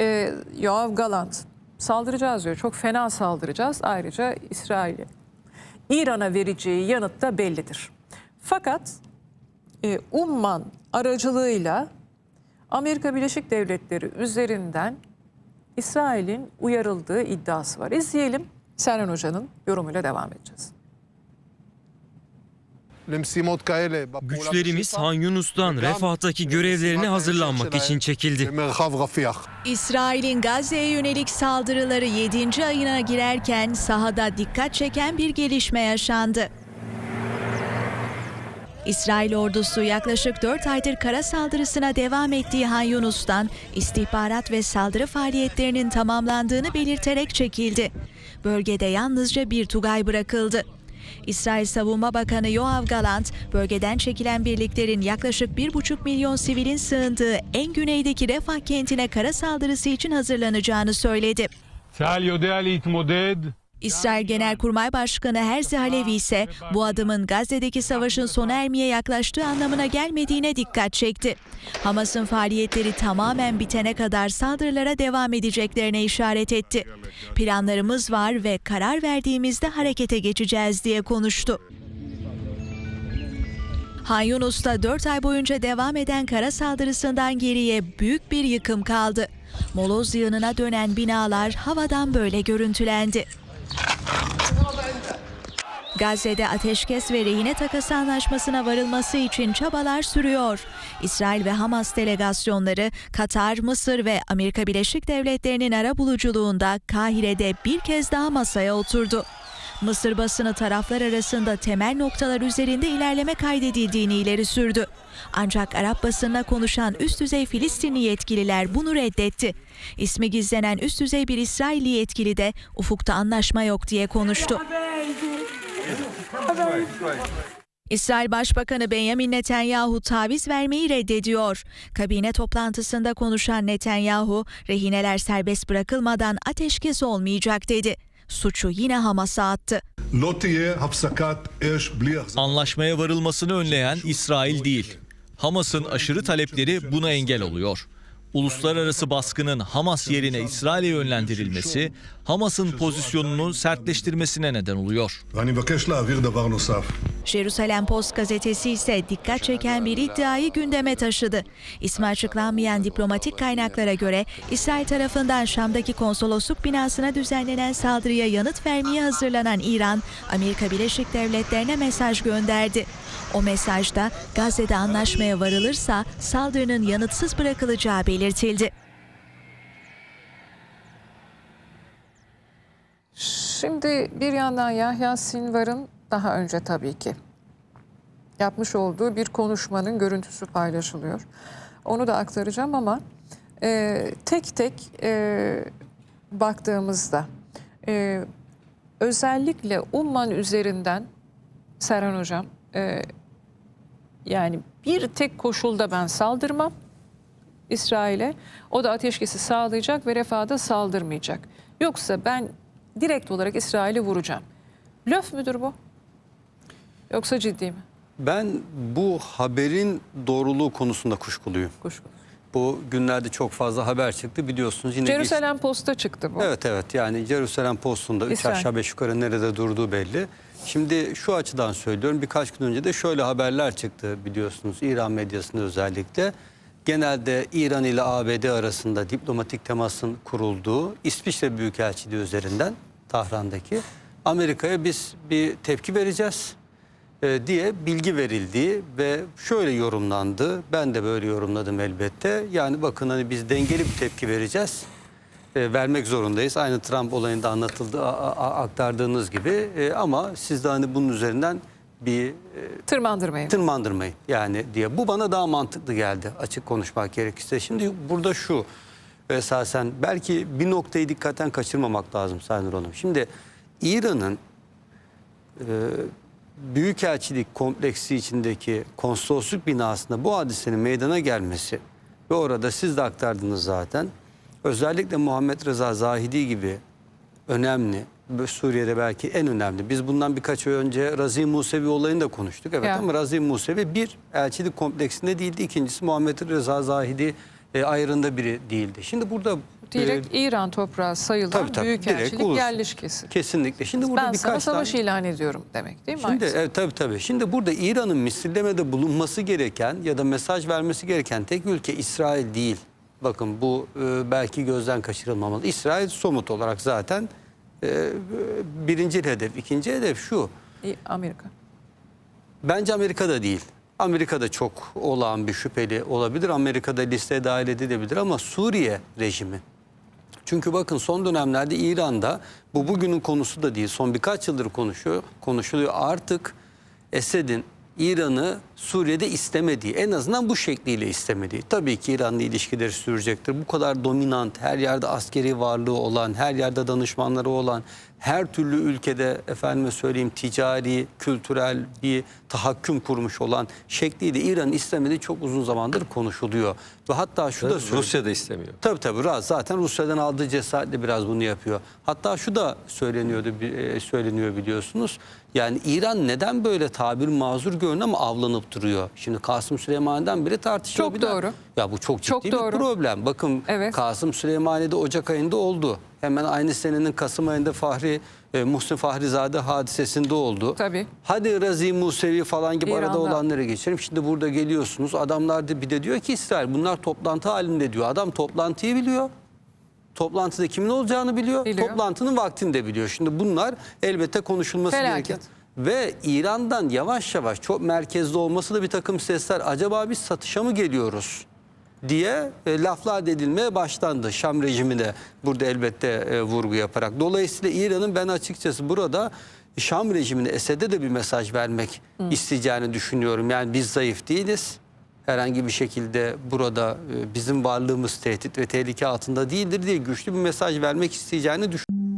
e, Yoav Galant saldıracağız diyor. Çok fena saldıracağız. Ayrıca İsrail'e. İran'a vereceği yanıt da bellidir. Fakat e, Umman aracılığıyla Amerika Birleşik Devletleri üzerinden İsrail'in uyarıldığı iddiası var. İzleyelim. Serhan Hoca'nın yorumuyla devam edeceğiz. Güçlerimiz Han Yunus'tan Refah'taki görevlerine hazırlanmak için çekildi. İsrail'in Gazze'ye yönelik saldırıları 7. ayına girerken sahada dikkat çeken bir gelişme yaşandı. İsrail ordusu yaklaşık 4 aydır kara saldırısına devam ettiği Han Yunus'tan istihbarat ve saldırı faaliyetlerinin tamamlandığını belirterek çekildi. Bölgede yalnızca bir tugay bırakıldı. İsrail Savunma Bakanı Yoav Galant, bölgeden çekilen birliklerin yaklaşık 1,5 milyon sivilin sığındığı en güneydeki Refah kentine kara saldırısı için hazırlanacağını söyledi. İsrail Genelkurmay Başkanı Herzi Halevi ise bu adımın Gazze'deki savaşın sona ermeye yaklaştığı anlamına gelmediğine dikkat çekti. Hamas'ın faaliyetleri tamamen bitene kadar saldırılara devam edeceklerine işaret etti. Planlarımız var ve karar verdiğimizde harekete geçeceğiz diye konuştu. Han Yunus'ta 4 ay boyunca devam eden kara saldırısından geriye büyük bir yıkım kaldı. Moloz yığınına dönen binalar havadan böyle görüntülendi. Gazze'de ateşkes ve rehine takası anlaşmasına varılması için çabalar sürüyor. İsrail ve Hamas delegasyonları Katar, Mısır ve Amerika Birleşik Devletleri'nin arabuluculuğunda Kahire'de bir kez daha masaya oturdu. Mısır basını taraflar arasında temel noktalar üzerinde ilerleme kaydedildiğini ileri sürdü. Ancak Arap basınına konuşan üst düzey Filistinli yetkililer bunu reddetti. İsmi gizlenen üst düzey bir İsrailli yetkili de ufukta anlaşma yok diye konuştu. İsrail Başbakanı Benjamin Netanyahu taviz vermeyi reddediyor. Kabine toplantısında konuşan Netanyahu, rehineler serbest bırakılmadan ateşkes olmayacak dedi. Suçu yine Hamas'a attı. Anlaşmaya varılmasını önleyen İsrail değil. Hamas'ın aşırı talepleri buna engel oluyor uluslararası baskının Hamas yerine İsrail'e yönlendirilmesi, Hamas'ın pozisyonunu sertleştirmesine neden oluyor. Jerusalem Post gazetesi ise dikkat çeken bir iddiayı gündeme taşıdı. İsmi açıklanmayan diplomatik kaynaklara göre İsrail tarafından Şam'daki konsolosluk binasına düzenlenen saldırıya yanıt vermeye hazırlanan İran, Amerika Birleşik Devletleri'ne mesaj gönderdi. O mesajda Gazze'de anlaşmaya varılırsa saldırının yanıtsız bırakılacağı belirtildi. Şimdi bir yandan Yahya Sinvar'ın daha önce tabii ki yapmış olduğu bir konuşmanın görüntüsü paylaşılıyor. Onu da aktaracağım ama e, tek tek e, baktığımızda e, özellikle Umman üzerinden Serhan Hocam e, yani bir tek koşulda ben saldırmam İsrail'e. O da ateşkesi sağlayacak ve refahda saldırmayacak. Yoksa ben direkt olarak İsrail'i vuracağım. Löf müdür bu? Yoksa ciddi mi? Ben bu haberin doğruluğu konusunda kuşkuluyum. Kuşku. Bu günlerde çok fazla haber çıktı biliyorsunuz. Yine Jerusalem Post'a çıktı bu. geç- Evet evet yani Jerusalem Post'unda 3 İsrail. aşağı 5 yukarı nerede durduğu belli. Şimdi şu açıdan söylüyorum birkaç gün önce de şöyle haberler çıktı biliyorsunuz İran medyasında özellikle. Genelde İran ile ABD arasında diplomatik temasın kurulduğu İsviçre Büyükelçiliği üzerinden Tahran'daki Amerika'ya biz bir tepki vereceğiz e, diye bilgi verildiği ve şöyle yorumlandı. Ben de böyle yorumladım elbette. Yani bakın hani biz dengeli bir tepki vereceğiz. E, vermek zorundayız. Aynı Trump olayında anlatıldı, a- a- aktardığınız gibi. E, ama siz de hani bunun üzerinden bir e, Tırmandırmayın. tırmandırmayın yani diye. Bu bana daha mantıklı geldi açık konuşmak gerekirse. Şimdi burada şu esasen belki bir noktayı dikkatten kaçırmamak lazım Sayın Hanım. Şimdi İran'ın e, Büyükelçilik kompleksi içindeki konsolosluk binasında bu hadisenin meydana gelmesi ve orada siz de aktardınız zaten. Özellikle Muhammed Reza Zahidi gibi önemli, Suriye'de belki en önemli. Biz bundan birkaç ay önce Razi Musevi olayını da konuştuk. Evet Ya. ama Razi Musevi bir elçilik kompleksinde değildi. İkincisi Muhammed Reza Zahidi e, ayrında biri değildi. Şimdi burada direkt İran toprağı sayılan tabii, tabii, direkt büyükelçilik ulus. yerleşkesi. Kesinlikle. Şimdi burada Ben sana birkaç tane... savaş ilan ediyorum demek değil mi? Şimdi Aynısı. evet, tabii tabii. Şimdi burada İran'ın misillemede bulunması gereken ya da mesaj vermesi gereken tek ülke İsrail değil. Bakın bu e, belki gözden kaçırılmamalı. İsrail somut olarak zaten e, birinci hedef. ikinci hedef şu. İ- Amerika. Bence Amerika'da değil. Amerika'da çok olağan bir şüpheli olabilir. Amerika'da listeye dahil edilebilir ama Suriye rejimi. Çünkü bakın son dönemlerde İran'da bu bugünün konusu da değil. Son birkaç yıldır konuşuyor, konuşuluyor. Artık Esed'in İran'ı Suriye'de istemediği, en azından bu şekliyle istemediği. Tabii ki İran'la ilişkileri sürecektir. Bu kadar dominant, her yerde askeri varlığı olan, her yerde danışmanları olan, her türlü ülkede efendime söyleyeyim ticari, kültürel bir tahakküm kurmuş olan şekliyle İran'ın istemediği çok uzun zamandır konuşuluyor. Ve hatta şu da söyleyeyim. Rusya da istemiyor. Tabii tabii Ra- zaten Rusya'dan aldığı cesaretle biraz bunu yapıyor. Hatta şu da söyleniyordu e, söyleniyor biliyorsunuz. Yani İran neden böyle tabir mazur görünüyor ama avlanıp duruyor. Şimdi Kasım Süleymani'den biri tartışılıyor. Çok doğru. Ya bu çok ciddi Çok bir doğru. problem. Bakın Evet. Kasım Süleymani'de Ocak ayında oldu. Hemen aynı senenin Kasım ayında Fahri e, Muhsin Fahrizade hadisesinde oldu. Tabii. Hadi Razi Musevi falan gibi arada İran'da. olanlara geçelim. Şimdi burada geliyorsunuz. Adamlar da bir de diyor ki İsrail bunlar toplantı halinde diyor. Adam toplantıyı biliyor. Toplantıda kimin olacağını biliyor. Biliyor. Toplantının vaktini de biliyor. Şimdi bunlar elbette konuşulması Felaket. gereken. Ve İran'dan yavaş yavaş çok merkezde olması da bir takım sesler. Acaba biz satışa mı geliyoruz? diye e, laflar edilmeye başlandı Şam rejimine burada elbette e, vurgu yaparak. Dolayısıyla İran'ın ben açıkçası burada Şam rejimine Esed'e de bir mesaj vermek isteyeceğini düşünüyorum. Yani biz zayıf değiliz. Herhangi bir şekilde burada e, bizim varlığımız tehdit ve tehlike altında değildir diye güçlü bir mesaj vermek isteyeceğini düşünüyorum.